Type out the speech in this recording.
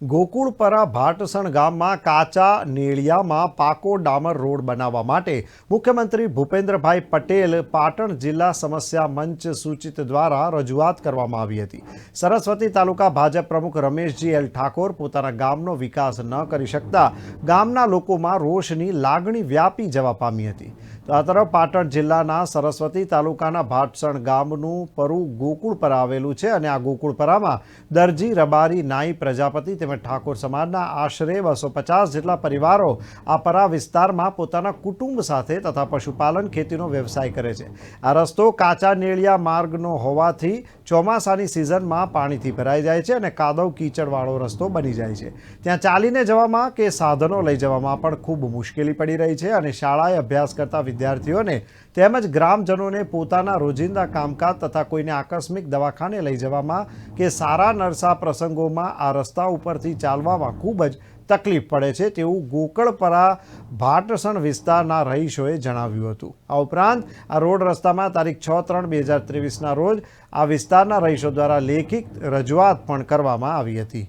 ગોકુળપરા ભાટસણ ગામમાં કાચા નેળિયામાં પાકો ડામર રોડ બનાવવા માટે મુખ્યમંત્રી ભૂપેન્દ્રભાઈ પટેલ પાટણ જિલ્લા સમસ્યા મંચ સૂચિત દ્વારા રજૂઆત કરવામાં આવી હતી. સરસ્વતી તાલુકા ભાજપ પ્રમુખ રમેશજી એલ ઠાકોર પોતાના ગામનો વિકાસ ન કરી શકતા ગામના લોકોમાં રોષની લાગણી વ્યાપી જવા પામી હતી. આ તરફ પાટણ જિલ્લાના સરસ્વતી તાલુકાના ભાટસણ ગામનું પરુ ગોકુળપરા આવેલું છે અને આ ગોકુળપરામાં દરજી, રબારી, નાઈ, પ્રજાપતિ તેમજ ઠાકોર સમાજના આશરે બસો પચાસ જેટલા પરિવારો આ પરા વિસ્તારમાં પોતાના કુટુંબ સાથે તથા પશુપાલન ખેતીનો વ્યવસાય કરે છે. આ રસ્તો કાચા નેળિયા માર્ગનો હોવાથી ચોમાસાની સિઝનમાં પાણીથી ભરાઈ જાય છે અને કાદવ કીચડવાળો રસ્તો બની જાય છે. ત્યાં ચાલીને જવામાં કે સાધનો લઈ જવામાં પણ ખૂબ મુશ્કેલી પડી રહી છે અને શાળાએ અભ્યાસ કરતા વિદ્યાર્થીઓને તેમજ ગ્રામજનોને પોતાના રોજિંદા કામકાજ તથા કોઈને આકસ્મિક દવાખાને લઈ જવામાં કે સારા નરસા પ્રસંગોમાં આ રસ્તા ઉપરથી ચાલવામાં ખૂબ જ તકલીફ પડે છે તેવું ગોકળપરા ભાટસણ વિસ્તારના રહીશોએ જણાવ્યું હતું. આ ઉપરાંત આ રોડ રસ્તામાં તારીખ છ ત્રણ બે હજાર ત્રેવીસના રોજ આ વિસ્તારના રહીશો દ્વારા લેખિત રજૂઆત પણ કરવામાં આવી હતી.